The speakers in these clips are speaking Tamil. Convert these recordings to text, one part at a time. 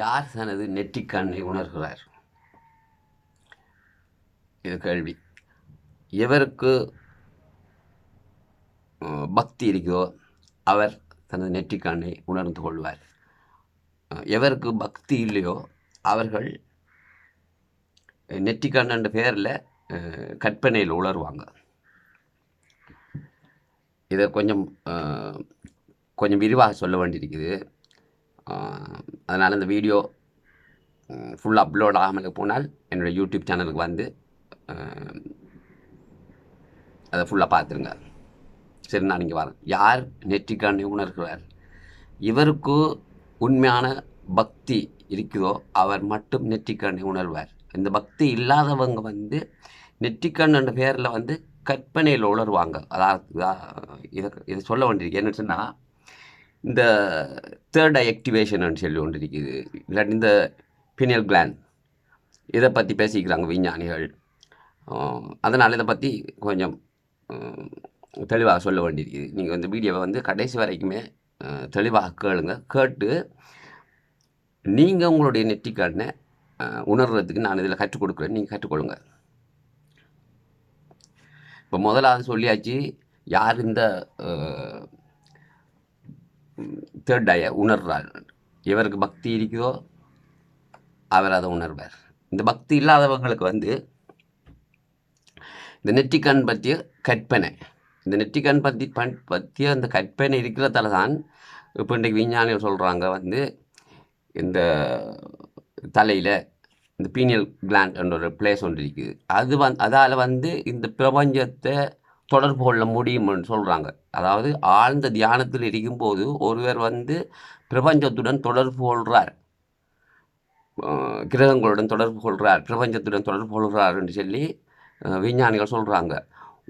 யார் தனது நெற்றிக்கண்ணை உணர்கிறார்? இது கேள்வி. எவருக்கு பக்தி இருக்கோ அவர் தனது நெற்றிக்கண்ணை உணர்ந்து கொள்வார். எவருக்கு பக்தி இல்லையோ அவர்கள் நெற்றிக்கண்ணன்ற பேரில் கற்பனையில் உணர்வாங்க இதை கொஞ்சம் கொஞ்சம் விரிவாக சொல்ல வேண்டியிருக்குது. அதனால் இந்த வீடியோ ஃபுல் அப்லோட் ஆகாமல் போனால் என்னோடய யூடியூப் சேனலுக்கு வந்து அதை ஃபுல்லாக பார்த்துருங்க. சரி நான் இங்கே வரேன். யார் நெற்றிக்கண்ணை உணர்கிறார் இவருக்கு உண்மையான பக்தி இருக்குதோ அவர் மட்டும் நெற்றிக்கண்ணை உணர்வார் இந்த பக்தி இல்லாதவங்க வந்து நெற்றிக்கண்ண பேரில் வந்து கற்பனையில் உணர்வாங்க அதாவது இதை இதை சொல்ல வேண்டியிருக்கு. என்ன சொன்னால் இந்த தேர்ட் ஐ ஆக்டிவேஷன் சொல்லி ஒன்று இருக்குது. இல்லாட்டி இந்த பினியல் கிளான் இதை பற்றி பேசிக்கிறாங்க விஞ்ஞானிகள். அதனால் இதை பற்றி கொஞ்சம் தெளிவாக சொல்ல வேண்டியிருக்குது. நீங்கள் இந்த வீடியோவை வந்து கடைசி வரைக்குமே தெளிவாக கேளுங்க. கேட்டு நீங்கள் உங்களுடைய நெற்றிக்கண்ணை உணர்கிறதுக்கு உணர்றதுக்கு நான் இதில் கற்றுக் கொடுக்குறேன். நீங்கள் கற்றுக்கொள்ளுங்க. இப்போ முதலாவது சொல்லியாச்சு யார் இந்த தேர்ட் ஐயை உணர்றார். இவருக்கு பக்தி இருக்குதோ அவர் அதை உணர்வார். இந்த பக்தி இல்லாதவங்களுக்கு வந்து இந்த நெற்றிக்கண் பற்றிய கற்பனை இந்த நெற்றிக்கண் பற்றி பண் பற்றிய அந்த கற்பனை இருக்கிறதால தான் இப்போ இன்றைக்கு விஞ்ஞானிகள் சொல்கிறாங்க வந்து இந்த தலையில் இந்த பீனியல் கிளாண்ட் என்ற ஒரு பிளேஸ் ஒன்று இருக்குது. அது வந் அதால் வந்து இந்த பிரபஞ்சத்தை தொடர்பு கொள்ள முடியும்னு சொல்கிறாங்க அதாவது ஆழ்ந்த தியானத்தில் இருக்கும்போது ஒருவர் வந்து பிரபஞ்சத்துடன் தொடர்பு கொள்கிறார் கிரகங்களுடன் தொடர்பு கொள்கிறார் பிரபஞ்சத்துடன் தொடர்பு கொள்கிறார்னு சொல்லி விஞ்ஞானிகள் சொல்கிறாங்க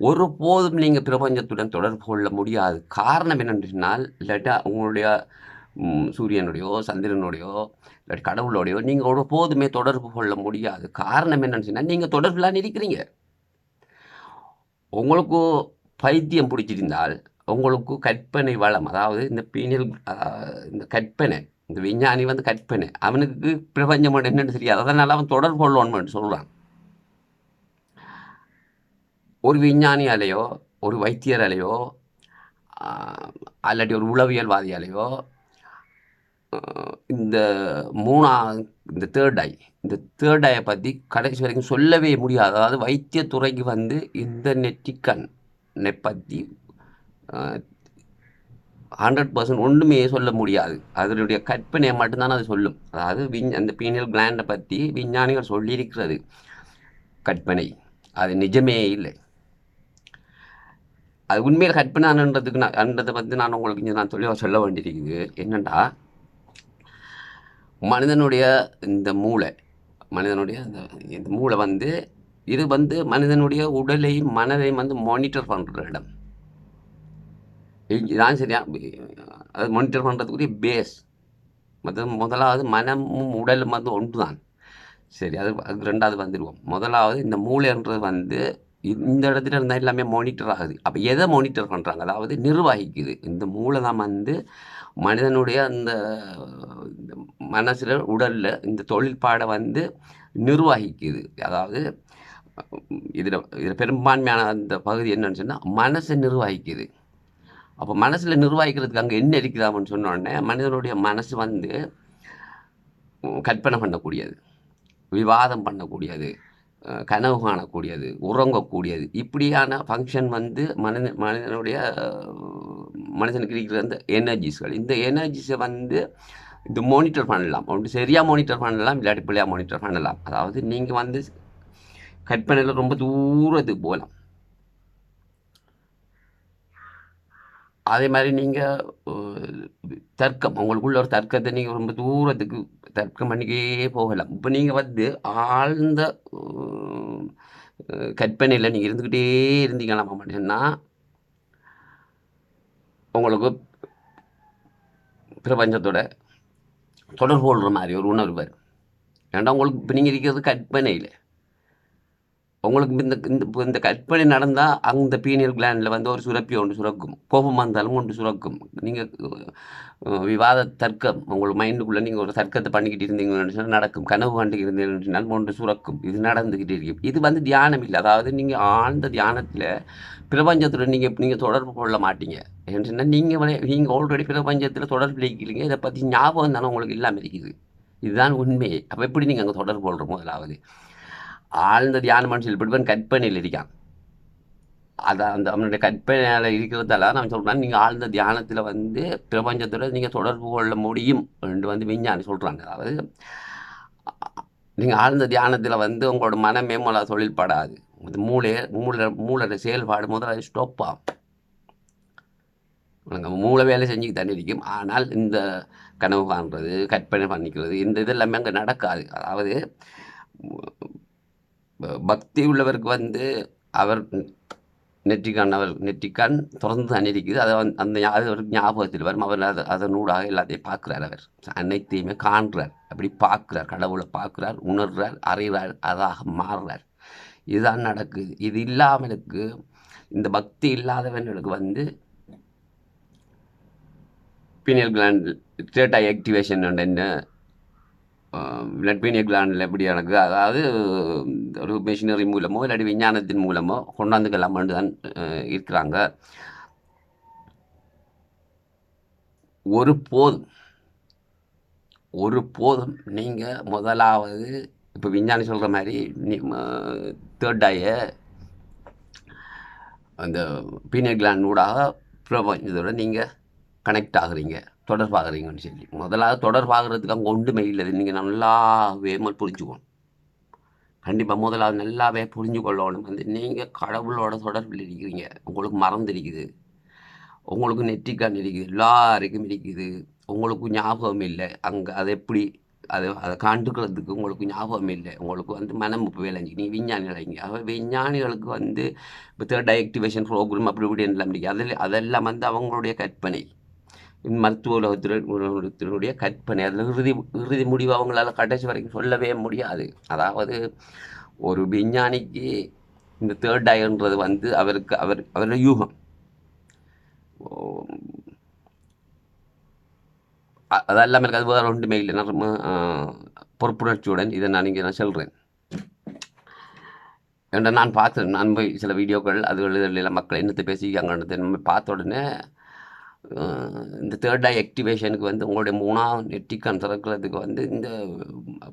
ஒருபோதும் நீங்கள் பிரபஞ்சத்துடன் தொடர்பு கொள்ள முடியாது. காரணம் என்னென்னு சொன்னால் இல்லாட்டா உங்களுடைய சூரியனுடையோ சந்திரனுடையோ இல்லாட்டி கடவுளோடையோ நீங்கள் ஒருபோதுமே தொடர்பு கொள்ள முடியாது. காரணம் என்னன்னு சொன்னால் நீங்கள் தொடர்புலாம் இருக்கிறீங்க. உங்களுக்கு பைத்தியம் பிடிச்சிருந்தால் உங்களுக்கு கற்பனை வளம் அதாவது இந்த பீனியல் இந்த கற்பனை இந்த விஞ்ஞானி வந்து கற்பனை அவனுக்கு பிரபஞ்சம் என்னன்னு தெரியாது. அதனால் அவன் தொடர்பு கொள்ளணும்னு சொல்கிறான் ஒரு விஞ்ஞானியாலேயோ ஒரு வைத்தியராலேயோ அல்லாட்டி ஒரு உளவியல்வாதியாலேயோ இந்த மூணா இந்த தேர்ட் ஐ இந்த தேர்ட் பற்றி கடைசி வரைக்கும் சொல்லவே முடியாது. அதாவது வைத்தியத்துறைக்கு வந்து இந்த நெற்றிக்கண்ணை பற்றி ஹண்ட்ரட் பர்சன்ட் ஒன்றுமே சொல்ல முடியாது. அதனுடைய கற்பனையை மட்டும்தான் அது சொல்லும். அதாவது விஞ் அந்த பீனியல் கிளாண்டை பற்றி விஞ்ஞானிகள் சொல்லியிருக்கிறது. கற்பனை. அது நிஜமே இல்லை. அது உண்மையில் கற்பனைன்றதுக்கு நான் அன்றதை வந்து நான் உங்களுக்கு இங்க நான் தெளிவாக சொல்ல வேண்டியிருக்குது. என்னென்னா மனிதனுடைய இந்த மூளை மனிதனுடைய இந்த மூளை வந்து இது வந்து மனிதனுடைய உடலையும் மனதையும் வந்து மானிட்டர் பண்ணுற இடம். இதுதான் சரியா? அது மானிட்டர் பண்ணுறதுக்குரிய பேஸ் மற்ற முதலாவது மனமும் உடலும் வந்து ஒன்று தான் சரி அது அது ரெண்டாவது வந்துடுவோம் முதலாவது இந்த மூளைன்றது வந்து இந்த இடத்துல இருந்தால் எல்லாமே மானிட்டர் ஆகுது. அப்போ எதை மானிட்டர் பண்ணுறாங்க அதாவது நிர்வகிக்குது. இந்த மூளை தான் வந்து மனிதனுடைய அந்த மனசில் உடலில் இந்த தொழில்பாடை வந்து நிர்வகிக்குது. அதாவது இதில் இதில் பெரும்பான்மையான அந்த பகுதி என்னன்னு சொன்னால் மனசை நிர்வகிக்குது. அப்போ மனசில் நிர்வகிக்கிறதுக்கு அங்கே என்ன இருக்குது அப்படின்னு சொன்னோடனே மனிதனுடைய மனசு வந்து கற்பனை பண்ணக்கூடியது. விவாதம் பண்ணக்கூடியது. கனவு காணக்கூடியது உறங்கக்கூடியது. இப்படியான ஃபங்க்ஷன் வந்து மனித மனிதனுடைய மனுஷனுக்கு மனிதனுக்கு இருக்கிற அந்த எனர்ஜிஸ்கள் இந்த எனர்ஜிஸை வந்து இது மானிட்டர் பண்ணலாம். ஒன்று சரியாக மானிட்டர் பண்ணலாம் இல்லாட்டி பிள்ளையாக மானிட்டர் பண்ணலாம். அதாவது நீங்கள் வந்து கற்பனையில் ரொம்ப தூரத்துக்கு போகலாம். அதே மாதிரி நீங்கள் தர்க்கம். உங்களுக்குள்ள ஒரு தர்க்கத்தை நீங்கள் ரொம்ப தூரத்துக்கு தர்க்கம் பண்ணிக்கே போகலாம். இப்போ நீங்கள் வந்து ஆழ்ந்த கற்பனையில் நீங்கள் இருந்துக்கிட்டே இருந்தீங்கன்னா அப்படின்னா உங்களுக்கு பிரபஞ்சத்தோட தொடர்பு கொள்கிற மாதிரி ஒரு உணர்வு வரும். ஏன்னா உங்களுக்கு இப்போ நீங்கள் இருக்கிறது கற்பனையில். உங்களுக்கு இந்த இந்த இந்த கற்பனை நடந்தால் அந்த பீனியல் கிளாண்டில் வந்து ஒரு சுரப்பி ஒன்று சுரக்கும். கோபம் வந்தாலும் ஒன்று சுரக்கும். நீங்கள் விவாத தர்க்கம் உங்கள் மைண்டுக்குள்ளே நீங்கள் ஒரு தர்க்கத்தை பண்ணிக்கிட்டு இருந்தீங்கன்னு சொன்னால் நடக்கும். கனவு கண்டுக்கிட்டு இருந்தீங்கன்னு சொன்னால் ஒன்று சுரக்கும். இது நடந்துக்கிட்டு இருக்கும் இது வந்து தியானம் இல்லை. அதாவது நீங்கள் ஆழ்ந்த தியானத்தில் பிரபஞ்சத்துடன் நீங்கள் நீங்கள் தொடர்பு கொள்ள மாட்டீங்க. ஏன்னு சொன்னால் நீங்கள் நீங்கள் ஆல்ரெடி பிரபஞ்சத்தில் தொடர்பு இருக்கிறீங்க இதை பற்றி ஞாபகம் தானே உங்களுக்கு இல்லாமல் இருக்குது. இதுதான் உண்மை அப்போ எப்படி நீங்கள் அங்கே தொடர்பு கொள்கிற முதலாவது? ஆழ்ந்த தியான மனுஷன் இப்படிவன் கற்பனையில் இருக்கான். அதான் அந்த அவனுடைய கற்பனையில் இருக்கிறதால நான் சொல்கிறேன் நீங்கள் ஆழ்ந்த தியானத்தில் வந்து பிரபஞ்சத்தோட நீங்கள் தொடர்பு கொள்ள முடியும் என்று வந்து விஞ்ஞானி சொல்கிறாங்க அதாவது நீங்கள் ஆழ்ந்த தியானத்தில் வந்து உங்களோட மனமே முதல்ல தொழில்படாது. மூளை மூளை மூளை செயல்பாடு முதல்ல ஸ்டாப் ஆகும். உனக்கு மூளை வேலை செஞ்சுக்கு தண்ணி இருக்கும். ஆனால் இந்த கனவு காண்றது கற்பனை பண்ணிக்கிறது இந்த இது எல்லாமே அங்கே நடக்காது. அதாவது பக்தி உள்ளவருக்கு வந்து அவர் நெற்றிக்கான் அவர் நெற்றிக்கான் திறந்து தான் இருக்குது அதை வந்து அந்த அது ஞாபகத்தில் வரும். அவர் அதை அதனூடாக எல்லாத்தையும் பார்க்குறார் அவர். அனைத்தையுமே காண்றார் அப்படி பார்க்குறார். கடவுளை பார்க்குறார் உணர்றார் அறிகிறார் அதாக மாறுறார். இதுதான் நடக்குது. இது இல்லாமலுக்கு இந்த பக்தி இல்லாதவர்களுக்கு வந்து பீனியல் கிளாண்ட் ஸ்டேட்டா ஆக்டிவேஷன் என்ன பிளட் பீனியல் கிளாண்டில் எப்படி எனக்கு அதாவது ஒரு மிஷினரி மூலமோ இல்லாட்டி விஞ்ஞானத்தின் மூலமோ கொண்டாந்துக்கலாம் தான் இருக்கிறாங்க. ஒரு போதும். ஒரு போதும். நீங்கள் முதலாவது இப்போ விஞ்ஞானி சொல்கிற மாதிரி நீ தேர்ட் ஆய அந்த பீனிய கிளாண்ட் ஊடாக பிரபஞ்சத்தோட நீங்கள் கனெக்ட் ஆகுறீங்க. தொடர்பாகிறீங்கன்னு சொல்லி முதலாவது தொடர்பாகிறதுக்கு அங்கே ஒன்றுமே இல்லை. நீங்கள் நல்லாவே வேமல் புரிஞ்சுக்கணும். கண்டிப்பாக முதலாவது நல்லாவே புரிஞ்சு கொள்ளணும் வந்து நீங்கள் கடவுளோட தொடர்பில் இருக்கிறீங்க. உங்களுக்கு மறந்து இருக்குது உங்களுக்கு நெற்றிக்கான் இருக்குது. எல்லாருக்கும் இருக்குது. உங்களுக்கு ஞாபகம் இல்லை. அங்கே அதை எப்படி? அதை அதை காண்டுக்கிறதுக்கு உங்களுக்கு ஞாபகம் இல்லை. உங்களுக்கு வந்து மனம் இப்போ விளைஞ்சி நீங்கள் விஞ்ஞானி விளைங்க அதாவது விஞ்ஞானிகளுக்கு வந்து இப்போ தேர்ட் ஆக்டிவேஷன் ப்ரோக்ராம் அப்படி இப்படி எல்லாம் இருக்குது அதில் அதெல்லாம் வந்து அவங்களுடைய கற்பனை. மருத்துவ உலகத்தினர் உலகத்தினுடைய கற்பனை அதில் இறுதி இறுதி முடிவு அவங்களால கடைசி வரைக்கும் சொல்லவே முடியாது. அதாவது ஒரு விஞ்ஞானிக்கு இந்த தேர்ட் ஐன்றது வந்து அவருக்கு அவர் அவருடைய யூகம். ஓ, அதெல்லாம் எனக்கு அது வேறு ஒன்றுமே இல்லை. நான் பொறுப்புணர்ச்சியுடன் இதை நான் இங்கே நான் சொல்கிறேன் ஏன்னா நான் பார்த்தேன் நான் போய் சில வீடியோக்கள் அது எழுதலாம் மக்கள் என்னத்தை அங்கே நம்ம பார்த்த உடனே இந்த தேர்ட் ஐ ஆக்டிவேஷனுக்கு வந்து உங்களுடைய மூணாவது நெட்டிக்கன் திறக்கிறதுக்கு வந்து இந்த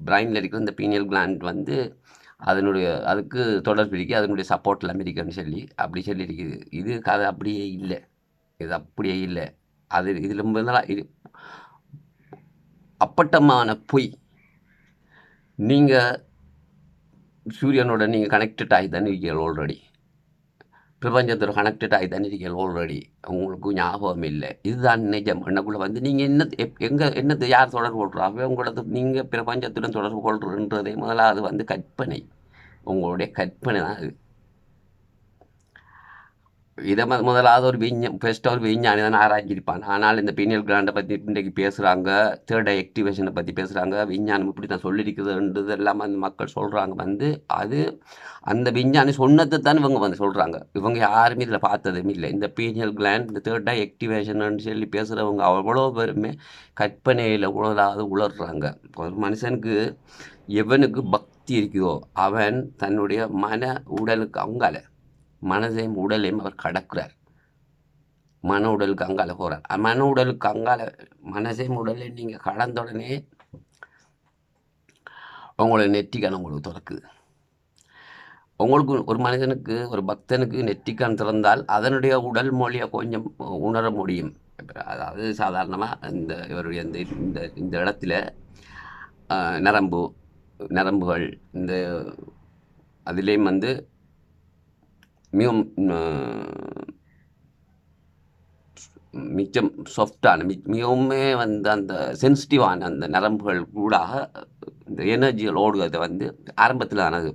பிரைனில் இருக்கிற இந்த பீனியல் கிளாண்ட் வந்து அதனுடைய அதுக்கு தொடர்பு இருக்கு அதனுடைய சப்போர்ட் அமெரிக்கன்னு சொல்லி அப்படி சொல்லி இருக்குது இது கதை அப்படியே இல்லை. இது அப்படியே இல்லை. அது இதில் இது அப்பட்டமான பொய். நீங்கள் சூரியனோட நீங்கள் கனெக்டட் ஆகி தானே இருக்கீங்க ஆல்ரெடி பிரபஞ்சத்தோட கனெக்டட் ஆகி தானே இருக்கீங்க ஆல்ரெடி உங்களுக்கு ஞாபகம் இல்லை. இதுதான் நிஜம். என்னக்குள்ளே வந்து நீங்கள் என்ன எப் எங்கே என்னது யார் தொடர்பு கொள்கிறாங்க உங்களது நீங்கள் பிரபஞ்சத்துடன் தொடர்பு கொள்றன்றதே முதலாவது வந்து கற்பனை. உங்களுடைய கற்பனை தான் அது. இதை முதலாவது ஒரு விஞ்ஞ பெஸ்ட்டாக ஒரு விஞ்ஞானி தான் ஆராய்ச்சிருப்பான் ஆனால் இந்த பீனியல் கிராண்டை பற்றி இன்றைக்கு பேசுகிறாங்க தேர்ட் ஆக்டிவேஷனை பற்றி பேசுகிறாங்க விஞ்ஞானம் இப்படி தான் சொல்லியிருக்குதுன்றது எல்லாம் அந்த மக்கள் சொல்கிறாங்க வந்து அது அந்த விஞ்ஞானி சொன்னதை தான் இவங்க வந்து சொல்கிறாங்க இவங்க யாருமே இதில் பார்த்ததும் இல்லை. இந்த பீனியல் கிளாண்ட் இந்த தேர்ட் ஆக்டிவேஷன் சொல்லி பேசுகிறவங்க அவ்வளோ பேருமே கற்பனையில் உணராது உளர்றாங்க. ஒரு மனுஷனுக்கு எவனுக்கு பக்தி இருக்குதோ அவன் தன்னுடைய மன உடலுக்கு அங்கால மனதையும் உடலையும் அவர் கடக்கிறார். மன உடலுக்கு அங்கால போகிறார் மன உடலுக்கு அங்கால மனசையும் உடலையும் நீங்கள் கடந்த உடனே உங்களோட நெற்றிக்கான உங்களுக்கு திறக்குது. உங்களுக்கு ஒரு மனிதனுக்கு ஒரு பக்தனுக்கு நெற்றிக்கான் திறந்தால் அதனுடைய உடல் மொழியை கொஞ்சம் உணர முடியும். அதாவது சாதாரணமாக இந்த இவருடைய இந்த இந்த இந்த இடத்துல நரம்பு நரம்புகள் இந்த அதுலேயும் வந்து மிகவும் மிச்சம் சாஃப்டான மி மிகவுமே வந்து அந்த சென்சிட்டிவான அந்த நரம்புகள் கூடாக இந்த எனர்ஜிகள் ஓடுகிறது வந்து ஆரம்பத்தில் ஆனது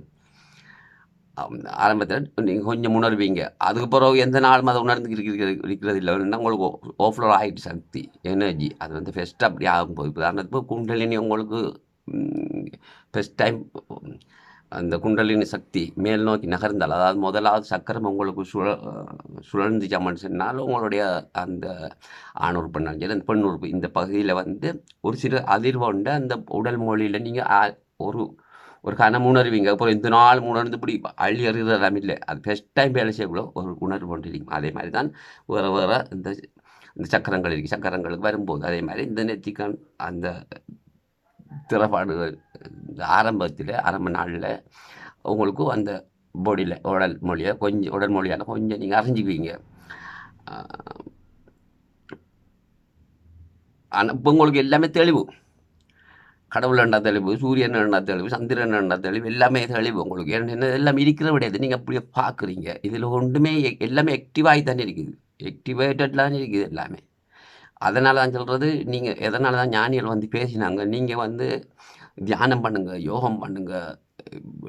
ஆரம்பத்தில் நீங்கள் கொஞ்சம் உணர்வீங்க அதுக்கு பிறகு எந்த நாளும் அதை உணர்ந்து இருக்கிறது இருக்கிறது இல்லை உங்களுக்கு ஓஃப்ளோ ஆகிட்டு சக்தி எனர்ஜி அது வந்து ஃபஸ்ட்டு அப்படி ஆகும்போது உதாரணத்துக்கு குண்டலினி உங்களுக்கு ஃபஸ்ட் டைம் அந்த குண்டலினி சக்தி மேல் நோக்கி நகர்ந்தால் அதாவது முதலாவது சக்கரம் உங்களுக்கு சுழ சுழந்துச்சாமன்னு சொன்னால் உங்களுடைய அந்த ஆண் உறுப்பு சரி அந்த பெண் உறுப்பு இந்த பகுதியில் வந்து ஒரு சிறு அதிர்வு உண்டு. அந்த உடல் மொழியில் நீங்கள் ஒரு ஒரு கனம் உணர்வீங்க. அப்புறம் இந்த நாள் உணர்ந்து இப்படி அள்ளி அறிகிறதாம் இல்லை. அது ஃபஸ்ட் டைம் வேலை செய்யக்கூட ஒரு உணர்வு கொண்டு இருக்கும். அதே மாதிரி தான் வேறு வேறு இந்த இந்த சக்கரங்கள் இருக்குது சக்கரங்களுக்கு வரும்போது அதே மாதிரி இந்த நெத்திக்கான் அந்த திறப்பாடுகள் ஆரம்பத்தில் ஆரம்ப நாளில் உங்களுக்கும் அந்த பாடியில் உடல் மொழியை கொஞ்சம் உடல் மொழியால் கொஞ்சம் நீங்கள் அறிஞ்சிக்குவீங்க. ஆனால் இப்போ உங்களுக்கு எல்லாமே தெளிவு. கடவுள் என்ன தெளிவு சூரியன் என்ன தெளிவு சந்திரன் என்ன தெளிவு எல்லாமே தெளிவு உங்களுக்கு. என்ன எல்லாம் இருக்கிற விடையாது நீங்கள் அப்படியே பார்க்குறீங்க இதில் ஒன்றுமே எல்லாமே ஆக்டிவாகி தானே இருக்குது. ஆக்டிவேட்டட்லாம் இருக்குது எல்லாமே. அதனால தான் சொல்கிறது நீங்கள் எதனால தான் ஞானிகள் வந்து பேசினாங்க நீங்கள் வந்து தியானம் பண்ணுங்கள் யோகம் பண்ணுங்கள்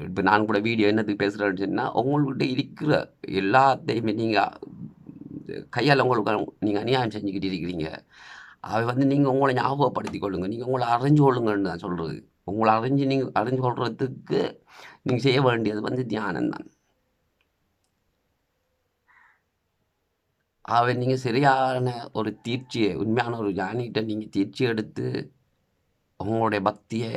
இப்போ நான் கூட வீடியோ என்னத்துக்கு பேசுகிறேன்னு சொன்னால் உங்கள்கிட்ட இருக்கிற எல்லாத்தையுமே நீங்கள் கையால் உங்களுக்கு நீங்கள் அநியாயம் செஞ்சுக்கிட்டு இருக்கிறீங்க. அவை வந்து நீங்கள் உங்களை ஞாபகப்படுத்திக் கொள்ளுங்கள் நீங்கள் உங்களை அறிஞ்சு கொள்ளுங்கன்னு தான் சொல்கிறது உங்களை அறிஞ்சு நீங்கள் அறிஞ்சு கொள்றதுக்கு நீங்கள் செய்ய வேண்டியது வந்து தியானம் தான் அவர் நீங்கள் சரியான ஒரு தீர்ச்சியை உண்மையான ஒரு ஞானிகிட்ட நீங்கள் தீர்ச்சி எடுத்து உங்களுடைய பக்தியை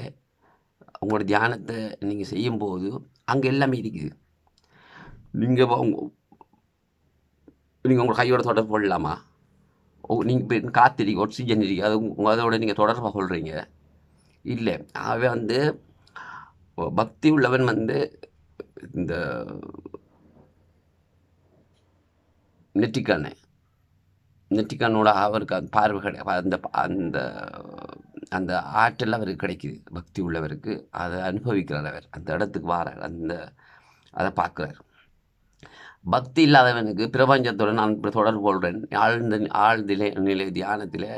அவங்களோட தியானத்தை நீங்கள் செய்யும்போது அங்கே எல்லாமே இருக்குது. நீங்கள் நீங்கள் உங்கள் கையோட தொடர்பு கொள்ளலாமா ஓ நீங்கள் இப்போ காத்திருக்கு ஆக்சிஜன் இருக்கு. அது உங்கள் அதோட நீங்கள் தொடர்பாக சொல்கிறீங்க இல்லை அவன் வந்து பக்தி உள்ளவன் வந்து இந்த நெற்றிக்கண்ணை நெற்றிக்கண்ணோட அவருக்கு அந்த பார்வை கிடை அந்த அந்த அந்த ஆற்றல் அவருக்கு கிடைக்குது. பக்தி உள்ளவருக்கு. அதை அனுபவிக்கிறார் அவர். அந்த இடத்துக்கு வாரார். அந்த அதை பார்க்குறார். பக்தி இல்லாதவனுக்கு பிரபஞ்சத்துடன் நான் தொடர்பு கொள்கிறேன் ஆழ்ந்த ஆழ்ந்திலே நிலை தியானத்தில்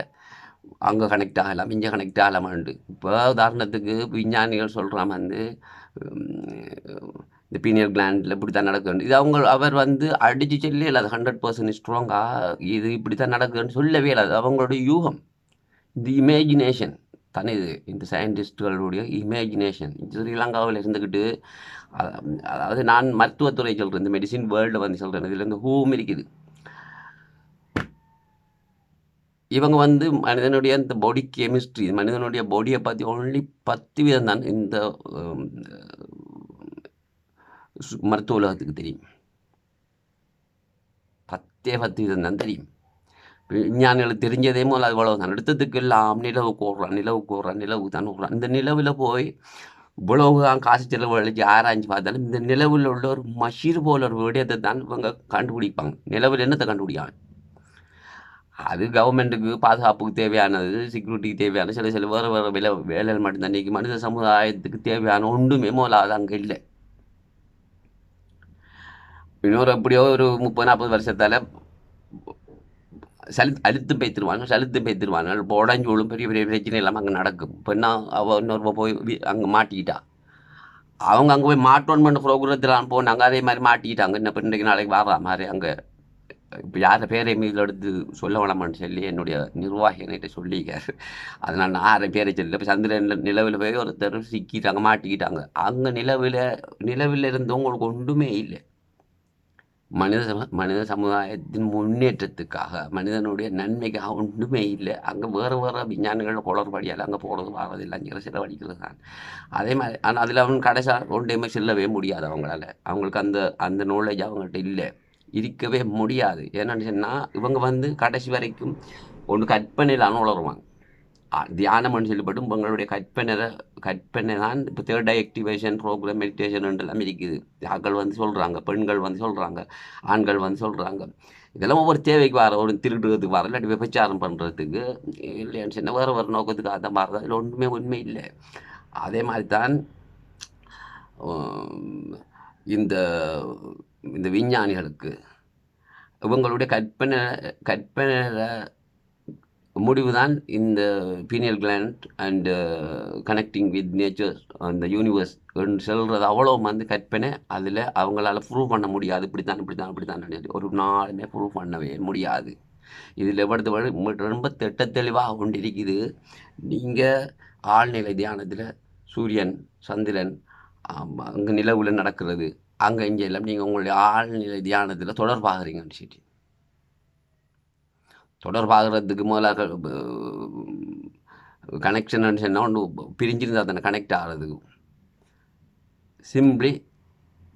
அங்கே கனெக்ட் ஆகலாம் இங்கே கனெக்ட் ஆகலாமான்ட்டு இப்போ உதாரணத்துக்கு விஞ்ஞானிகள் சொல்கிறான் வந்து இந்த பீனியர் கிளாண்டில் இப்படி தான் நடக்குது இது அவங்க அவர் வந்து அடித்து சொல்லி இல்லை அது ஹண்ட்ரட் பர்சன்ட் ஸ்ட்ராங்காக இது இப்படி தான் நடக்குதுன்னு சொல்லவே இல்லை அது அவங்களுடைய யூகம். இந்த இமேஜினேஷன் தானே இது? இந்த சயின்டிஸ்டுகளுடைய இமேஜினேஷன் ஸ்ரீலங்காவில் இருந்துக்கிட்டு அதாவது நான் மருத்துவத்துறை சொல்கிறேன் இந்த மெடிசின் வேர்ல்டில் வந்து சொல்கிறேன் இதில் இந்த ஹூம் இருக்குது. இவங்க வந்து மனிதனுடைய இந்த பாடி கெமிஸ்ட்ரி மனிதனுடைய பாடியை பற்றி ஒன்லி பத்து விதம் தான் இந்த மருத்துவ உலகத்துக்கு தெரியும். பத்தே பத்து இது தான் தெரியும். விஞ்ஞானிகளுக்கு தெரிஞ்சதே முதல்ல அது இவ்வளவு தான் அடுத்ததுக்கு எல்லாம் நிலவு கூடுறான் நிலவு கூடுறான் நிலவு தான் கூடுறான் இந்த நிலவில் போய் இவ்வளவு தான் காசு செலவு அழிச்சு ஆராய்ஞ்சு பார்த்தாலும் இந்த நிலவில் உள்ள ஒரு மஷீர் போல ஒரு விடயத்தை தான் இவங்க கண்டுபிடிப்பாங்க. நிலவில் என்னத்தை கண்டுபிடிக்காங்க அது கவர்மெண்ட்டுக்கு பாதுகாப்புக்கு தேவையானது செக்யூரிட்டிக்கு தேவையான சில சில வேறு வேறு வேலை வேலைகள் மட்டும்தான். இன்றைக்கி மனித சமுதாயத்துக்கு தேவையான ஒன்றுமே முதலாவது அங்கே இல்லை. இன்னொரு எப்படியோ ஒரு முப்பது நாற்பது வருஷத்தால் சலி அழுத்து பேத்துருவாங்க சலுத்து பேத்துருவாங்க இப்போ உடஞ்சோளும் பெரிய பெரிய பிரச்சனை இல்லாமல் அங்கே நடக்கும். இப்போ அவள் இன்னொரு போய் அங்கே மாட்டிக்கிட்டா? அவங்க அங்கே போய் மாட்டோன்னு ப்ரோக்ராத்தில் போனாங்க அதே மாதிரி மாட்டிக்கிட்டாங்க. இன்னும் இன்றைக்கு நாளைக்கு வர மாதிரி அங்கே இப்போ யார் பேரை மீதில் எடுத்து சொல்ல வேணாமான்னு சொல்லி என்னுடைய நிர்வாகிகிட்ட சொல்லிக்கார் சொல்லிக்காரு அதனால் நான் ஆறு பேரை சொல்லி இப்போ சந்திரனில் நிலவில் போய் ஒருத்தர் சிக்கிட்டாங்க மாட்டிக்கிட்டாங்க. அங்கே நிலவில் நிலவில் இருந்தவங்களுக்கு ஒன்றுமே இல்லை. மனித சம மனித சமுதாயத்தின் முன்னேற்றத்துக்காக மனிதனுடைய நன்மைக்காக ஒன்றுமே இல்லை. அங்கே வேறு வேறு விஞ்ஞானிகள் குளறுபடியால் அங்கே போகிறது வர்றதில்லை அங்கே செலவழிக்கிறது தான். அதே மாதிரி ஆனால் அதில் அவன் கடைசா ஒன்றையுமே செல்லவே முடியாது அவங்களால. அவங்களுக்கு அந்த அந்த நாலேஜ் அவங்கள்ட்ட இல்லை. இருக்கவே முடியாது. ஏன்னு சொன்னால் இவங்க வந்து கடைசி வரைக்கும் ஒன்று கற்பனையில் உளருவாங்க. தியானம்னு சொல்லப்பட்டு உங்களுடைய கற்பனை கற்பனை தான் இப்போ third eye activation program meditation இருக்குது. ஆட்கள் வந்து சொல்கிறாங்க பெண்கள் வந்து சொல்கிறாங்க ஆண்கள் வந்து சொல்கிறாங்க இதெல்லாம் ஒவ்வொரு தேவைக்கு வர ஒரு திருடுறதுக்கு வர இல்லாட்டி விபச்சாரம் பண்ணுறதுக்கு இல்லைன்னு சொன்னால் வேறு வேறு நோக்கத்துக்கு அதை மாதிரி தான். இதில் ஒன்றுமே உண்மை இல்லை. அதே மாதிரி தான் இந்த இந்த விஞ்ஞானிகளுக்கு இவங்களுடைய கற்பனை கற்பனை முடிவு தான் இந்த pineal gland and connecting with nature அந்த யூனிவர்ஸ் சொல்கிறது அவ்வளோ வந்து கற்பனை. அதில் அவங்களால ப்ரூவ் பண்ண முடியாது. இப்படி தான் இப்படி தான் இப்படி தான் ஒரு நாளுமே ப்ரூவ் பண்ணவே முடியாது. இதில் எவ்வளவு ரொம்ப திட்ட தெளிவாக கொண்டிருக்குது. நீங்கள் ஆழ்நிலை தியானத்தில் சூரியன் சந்திரன் அங்கே நிலவில் நடக்கிறது. அங்கே இங்கே எல்லாம் நீங்கள் உங்களுடைய ஆழ்நிலை தியானத்தில் தொடர்பாகிறீங்கன்னு சொல்லி தொடர்பாகிறதுக்கு முதல்ல கனெக்ஷன் சொன்னால் ஒன்று பிரிஞ்சிருந்தால் தானே கனெக்ட் ஆகிறதுக்கு. சிம்பிளி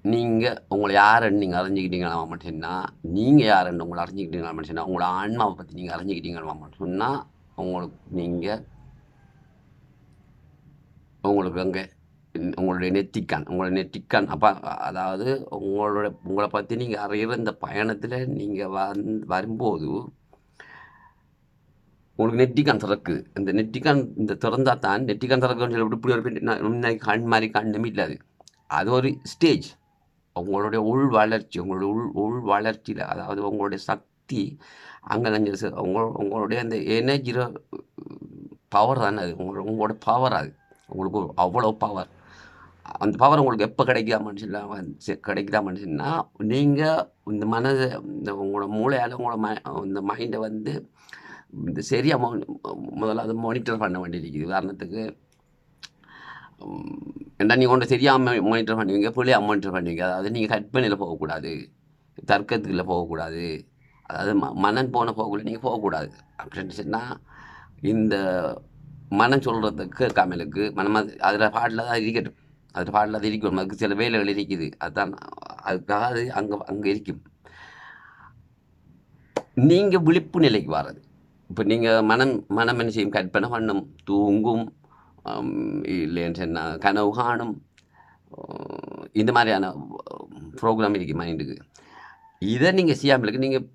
நீங்கள் உங்களை யாருன்னு நீங்கள் அறிஞ்சிக்கிட்டீங்களா மட்டும் சொன்னால் நீங்கள் யாருன்னு உங்களை அறிஞ்சிக்கிட்டீங்களா மட்டும் சொன்னால் உங்களோட ஆன்மாவை பற்றி நீங்கள் அறிஞ்சிக்கிட்டீங்களா மட்டும் சொன்னால் உங்களுக்கு நீங்கள் உங்களுக்கு அங்கே உங்களுடைய நெத்திக்கான் உங்களுடைய நெத்திக்கான் அப்போ அதாவது உங்களோட உங்களை பற்றி நீங்கள் அறிகிற இந்த பயணத்தில் நீங்கள் வந் வரும்போது உங்களுக்கு நெட்டிக்கான் திறக்கு. இந்த நெட்டிக்கான் இந்த திறந்தா தான் நெட்டிக்கான் திறக்குன்னு சொல்லி இப்படி ஒரு முன்னாடி கண் மாதிரி கண்ணுமே இல்லாது அது ஒரு ஸ்டேஜ் உங்களுடைய உள் வளர்ச்சி உங்களுடைய உள் உள் வளர்ச்சியில் அதாவது உங்களுடைய சக்தி அங்கே நஞ்சு உங்க உங்களுடைய அந்த எனர்ஜியில் பவர் தானே அது. உங்களோட உங்களோட பவர் அது. உங்களுக்கு அவ்வளோ பவர் அந்த பவர் உங்களுக்கு எப்போ கிடைக்காமன்னு மனுஷன் கிடைக்குதாமன்னு சொன்னால் நீங்கள் இந்த மனதை இந்த உங்களோட மூளையால் உங்களோட ம இந்த மைண்டை வந்து சரியாக முதல்ல அதை மானிட்டர் பண்ண வேண்டியிருக்குது. உதாரணத்துக்கு ஏன்னா நீங்கள் கொண்டு சரியாக மானிட்டர் பண்ணுவீங்க பிள்ளையாக மானிட்டர் பண்ணுவீங்க. அதாவது நீங்கள் கற்பனையில் போகக்கூடாது. தர்க்கத்துக்குள்ள போகக்கூடாது. அதாவது ம மனம் போன போகக்குள்ள நீங்கள் போகக்கூடாது. அப்படின்னு சொன்னால் இந்த மனம் சொல்கிறத கேட்காமலுக்கு மனம் அது அதில் பாடலில் தான் இருக்கட்டும். அதில் பாடலில் அது இருக்கணும். அதுக்கு சில வேலைகள் இருக்குது. அதுதான் அதுக்காக அது அங்கே அங்கே இருக்கும். நீங்கள் விழிப்பு நிலைக்கு வர்றது இப்போ நீங்கள் மனம் மனம் என்ன செய்யும்? கற்பனை பண்ணும் தூங்கும் இல்லைன்னு சொன்னால் கனவு காணும். இந்த மாதிரியான ப்ரோக்ராம் இருக்கு மைண்டுக்கு இதை நீங்கள் செய்யாமலுக்கு நீங்கள்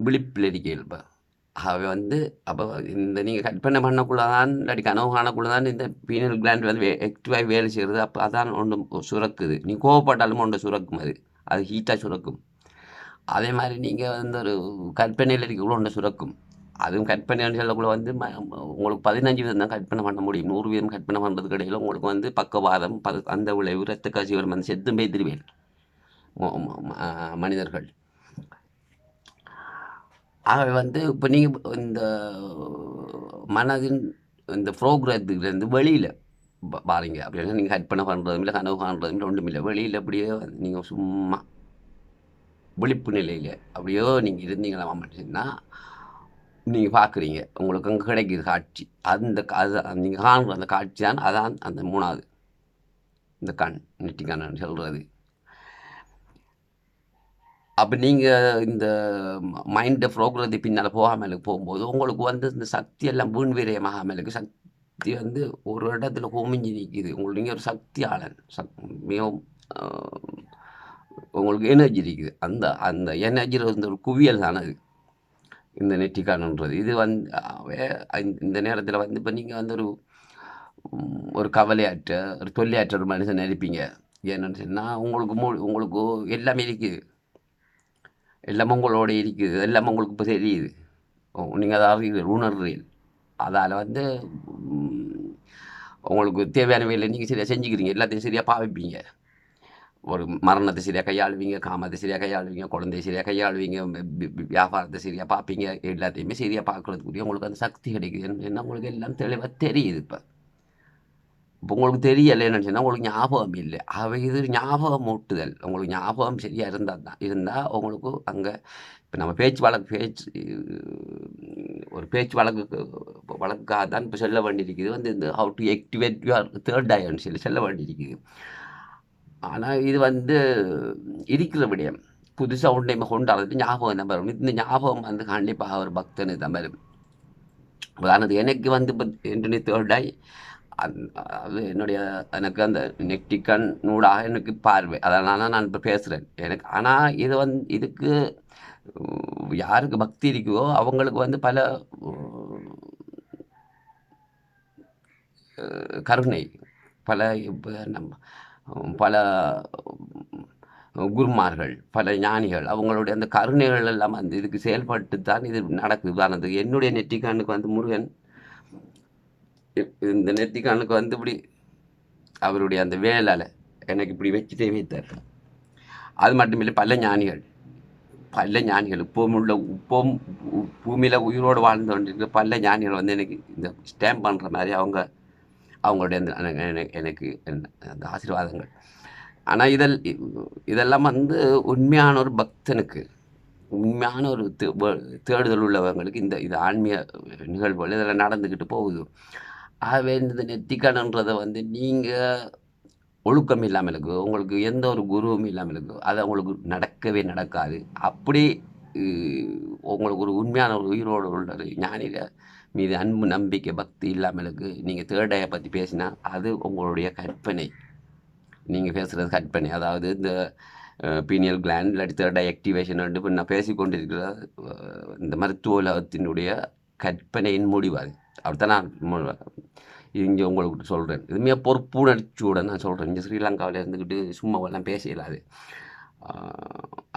விழிப்பில் இருக்கீங்க இப்போ. அவை வந்து அப்போ இந்த நீங்கள் கற்பனை பண்ணக்குள்ளே தான் இல்லாட்டி கனவு காணக்குள்ளே தான் இந்த பீனல் கிளாண்ட் வந்து ஆக்டிவாகி வேலை செய்கிறது அப்போ அதான் ஒன்று சுரக்குது. நீ கோவப்பட்டாலும் ஒன்று சுரக்கும் அது. அது ஹீட்டாக சுரக்கும். அதே மாதிரி நீங்கள் வந்து ஒரு கற்பனையில் இருக்கக்குள்ள ஒன்று சுரக்கும். அதுவும் கற்பனைன்னு சொல்லக்குள்ள வந்து உங்களுக்கு பதினஞ்சு வீதம் தான் கற்பனை பண்ண முடியும். நூறு வீதம் கற்பனை பண்ணுறதுக்கு இடையில் உங்களுக்கு வந்து பக்கவாதம் ப அந்த விளைவு ரத்த வரும். வந்து செத்து பேத்திருவேன் மனிதர்கள். ஆகவே வந்து இப்போ நீங்கள் இந்த மனதின் இந்த ப்ரோக்ரத்துலேருந்து வெளியில் பாருங்க. அப்படின்னா நீங்கள் கற்பனை பண்ணுறதும் இல்லை கனவு காணுறதும் இல்லை ஒன்றும் இல்லை வெளியில் அப்படியே நீங்கள் சும்மா விழிப்பு நிலையில் அப்படியோ நீங்கள் இருந்தீங்களா மட்டும்னா நீங்கள் பார்க்குறீங்க. உங்களுக்கு அங்கே கிடைக்கிது காட்சி. அந்த அது நீங்கள் காணுற அந்த காட்சி தான் அதான் அந்த மூணாவது. இந்த கண் நெட்டி கண்ணன் சொல்கிறது அப்போ நீங்கள் இந்த மைண்டை ப்ரோக்ரதி பின்னால் போகாமலுக்கு போகும்போது உங்களுக்கு வந்து இந்த சக்தி எல்லாம் வீண் வீரியமாகாமலுக்கு சக்தி வந்து ஒரு இடத்துல குமிஞ்சு நிற்கிது உங்களுக்கு நீங்கள் ஒரு சக்தியாளன். சக் மிகவும் உங்களுக்கு எனர்ஜி இருக்குது. அந்த அந்த எனர்ஜியில் வந்து ஒரு குவியல் தான் அது. இந்த நெட்டிக்கானன்றது இது வந்து இந்த நேரத்தில் வந்து இப்போ நீங்கள் வந்து ஒரு ஒரு கவலையாற்ற ஒரு தொல்லையாற்ற ஒரு மனுஷன் நினைப்பீங்க ஏன்னு சொன்னால் உங்களுக்கு மூ உங்களுக்கு எல்லாமே இருக்குது. எல்லாமே உங்களோட இருக்குது. எல்லாமே உங்களுக்கு இப்போ தெரியுது. நீங்கள் அதை அறிவு உணர்றீர்கள். அதால் வந்து உங்களுக்கு தேவையான வேலை நீங்கள் சரியாக செஞ்சுக்கிறீங்க. எல்லாத்தையும் சரியாக பாவிப்பீங்க. ஒரு மரணத்தை சரியாக கையாளுவீங்க காமத்தை சரியாக கையாளுவீங்க குழந்தைய சரியாக கையாளுவீங்க வியாபாரத்தை சரியாக பார்ப்பீங்க எல்லாத்தையுமே சரியாக பார்க்கறதுக்குரிய உங்களுக்கு அந்த சக்தி கிடைக்குது. என்ன உங்களுக்கு எல்லாம் தெளிவாக தெரியுது இப்போ. இப்போ உங்களுக்கு தெரியலைன்னு சொன்னால் உங்களுக்கு ஞாபகம் இல்லை. அவை இது ஞாபகம் ஊட்டுதல். உங்களுக்கு ஞாபகம் சரியாக இருந்தால் தான். இருந்தால் உங்களுக்கு அங்கே இப்போ நம்ம பேச்சு வழக்கு பேச்சு ஒரு பேச்சு வழக்கு வழக்காக தான் இப்போ சொல்ல வேண்டியிருக்குது. வந்து இந்த how to activate your third ஐன்னு செல்ல சொல்ல வேண்டியிருக்குது. ஆனால் இது வந்து இருக்கிற விடயம் புதுசாக ஒன்றை கொண்டாடுறது ஞாபகம் தான் வரும் இந்த ஞாபகம் வந்து கண்டிப்பாக ஒரு பக்தனு தான் வரும் உதாரணத்துக்கு எனக்கு வந்து என்று என்னுடைய தேர்டாய் அது என்னுடைய எனக்கு அந்த நெக்டிக்கன் நூடாக எனக்கு பார்வை அதனால நான் இப்போ பேசுகிறேன் எனக்கு ஆனால் இது வந்து இதுக்கு யாருக்கு பக்தி இருக்குவோ அவங்களுக்கு வந்து பல கருணை பல இப்போ நம்ம பல குருமார்கள் பல ஞானிகள் அவங்களுடைய அந்த கருணைகள் எல்லாம் அந்த இதுக்கு செயல்பட்டு தான் இது நடக்குது. உதாரணத்துக்கு என்னுடைய நெற்றிக்கானுக்கு வந்து முருகன் இந்த நெற்றிக்கானுக்கு வந்து இப்படி அவருடைய அந்த வேலால் எனக்கு இப்படி வச்சுட்டே வைத்தார். அது மட்டும் இல்லை பல ஞானிகள் பல ஞானிகள் இப்போவும் உள்ள இப்போவும் பூமியில் உயிரோடு வாழ்ந்து கொண்டிருக்கிற பல ஞானிகள் வந்து எனக்கு இந்த ஸ்டாம்ப் பண்ணுற மாதிரி அவங்க அவங்களுடைய அந்த எனக்கு- அந்த ஆசீர்வாதங்கள். ஆனால் இதில் இதெல்லாம் வந்து உண்மையான ஒரு பக்தனுக்கு உண்மையான ஒரு தேடுதல் உள்ளவங்களுக்கு இந்த இது ஆன்மீக நிகழ்வுகள் இதெல்லாம் நடந்துக்கிட்டு போகுது. ஆகவே இந்த நெத்திக்கணன்றதை வந்து நீங்கள் ஒழுக்கம் இல்லாமல் இருக்கு உங்களுக்கு எந்த ஒரு குருவும் இல்லாமல் இருக்கு அது உங்களுக்கு நடக்கவே நடக்காது. அப்படி உங்களுக்கு ஒரு உண்மையான ஒரு உயிரோடு உள்ள ஞானியில் மீது அன்பு நம்பிக்கை பக்தி இல்லாமல் இருக்கு. நீங்கள் தேர்டையை பற்றி பேசினா அது உங்களுடைய கற்பனை. நீங்கள் பேசுகிறது கற்பனை. அதாவது இந்த பீனியல் கிளாண்ட் இல்லாட்டி தேர்ட் ஐ ஆக்டிவேஷன் வந்து இப்போ நான் பேசிக்கொண்டிருக்கிற இந்த மருத்துவ உலகத்தினுடைய கற்பனையின் முடிவு அது. அப்படித்தான் நான் இங்கே உங்களுக்கு சொல்கிறேன் இதுமே பொறுப்புணர்ச்சியோட நான் சொல்கிறேன் இங்கே ஸ்ரீலங்காவில் இருந்துக்கிட்டு சும்மாவெல்லாம் பேச இயலாது.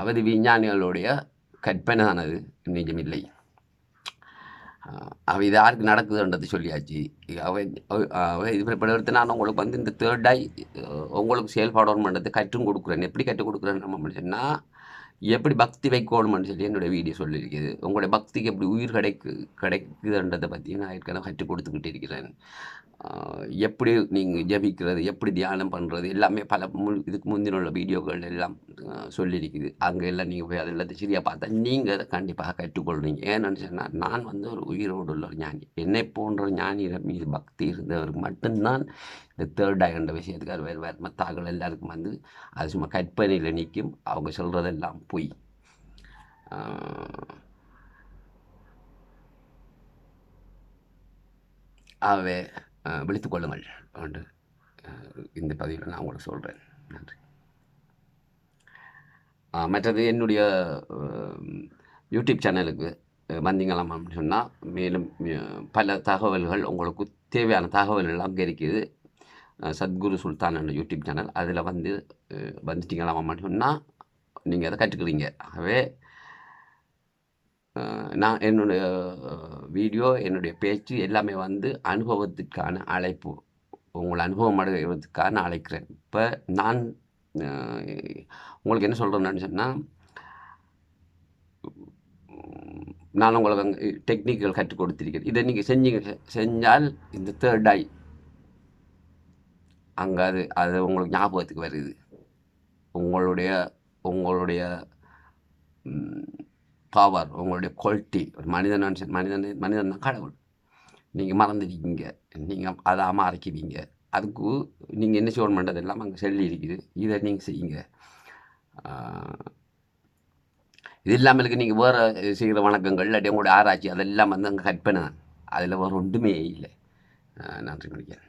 அவதி விஞ்ஞானிகளுடைய கற்பனை தான் அது நிஜமில்லை அவ இது யாருக்கு நடக்குதுன்றது சொல்லியாச்சு. அவன் அவன் இது பிற்படுத்த நான் உங்களுக்கு வந்து இந்த தேர்ட் ஐ உங்களுக்கு பண்ணுறது கற்றும் கொடுக்குறேன். எப்படி கற்றுக் கொடுக்குறேன்னு நம்ம சொன்னால் எப்படி பக்தி வைக்கணும்னு சொல்லி என்னுடைய வீடியோ சொல்லியிருக்குது. உங்களுடைய பக்திக்கு எப்படி உயிர் கிடைக்கு கிடைக்குதுன்றதை பற்றி நான் ஏற்கனவே கற்றுக் கொடுத்துக்கிட்டு இருக்கிறேன். எப்படி நீங்கள் ஜபிக்கிறது எப்படி தியானம் பண்ணுறது எல்லாமே பல முன் இதுக்கு முந்தின உள்ள வீடியோக்கள் எல்லாம் சொல்லியிருக்குது. அங்கே எல்லாம் நீங்கள் போய் அது எல்லாத்தையும் சரியாக பார்த்தா நீங்கள் அதை கண்டிப்பாக கற்றுக்கொள்வீங்க ஏன்னு சொன்னால் நான் வந்து ஒரு உயிரோடு உள்ள ஒரு ஞானி. என்னை போன்ற ஞானியிடம் மீது பக்தி இருந்தவருக்கு மட்டும்தான் இந்த தேர்ட் ஆகின்ற விஷயத்துக்கு அது வேறு வேறு மத்தாக்கள் எல்லாருக்கும் வந்து அது சும்மா கற்பனையில் நிற்கும். அவங்க சொல்கிறதெல்லாம் பொய். ஆகவே அஹ், விழித்துக் கொள்ளுங்கள். என்று இந்த பதிவில் நான் உங்களுக்கு சொல்கிறேன் நன்றி. மற்றது என்னுடைய யூடியூப் சேனலுக்கு வந்தீங்களாம் அப்படின்னு சொன்னால் மேலும் பல தகவல்கள் உங்களுக்கு தேவையான தகவல்கள் அங்கே இருக்குது. சத்குரு சுல்தான் என்ற யூடியூப் சேனல் அதில் வந்து அஹ், வந்துட்டீங்களாம் அப்படின்னு சொன்னால் நீங்கள் அதை கற்றுக்குறீங்க. ஆகவே நான் என்னுடைய வீடியோ என்னுடைய பேச்சு எல்லாமே வந்து அனுபவத்துக்கான அழைப்பு. உங்களை அனுபவம் அடைவதற்கான அழைக்கிறேன். இப்போ நான் உங்களுக்கு என்ன சொல்கிறேன்னு சொன்னால் நான் உங்களுக்கு அங்கே டெக்னிக்கல் கற்றுக் கொடுத்திருக்கிறேன். இதை நீங்கள் செஞ்சீங்க செஞ்சால் இந்த தேர்ட் ஐ அங்கே அது அது உங்களுக்கு ஞாபகத்துக்கு வருது. உங்களுடைய உங்களுடைய பவர் உங்களுடைய குவாலிட்டி ஒரு மனிதன் மனிதன் மனிதன் தான் கடவுள். நீங்கள் மறந்துருக்கீங்க நீங்கள் அதை அமாரிக்குவீங்க. அதுக்கு நீங்கள் என்ன செய்யணும் பண்ணுறது எல்லாம் அங்கே சொல்லி இருக்குது. இதை நீங்கள் செய்யுங்க. இது இல்லாமல் இருக்குது நீங்கள் வேறு செய்கிற வணக்கங்கள் இல்லாட்டி உங்களுடைய ஆராய்ச்சி அதெல்லாம் வந்து அங்கே கற்பனை தான். அதில் வேறு ஒன்றுமே இல்லை. நன்றி மணிக்கேன்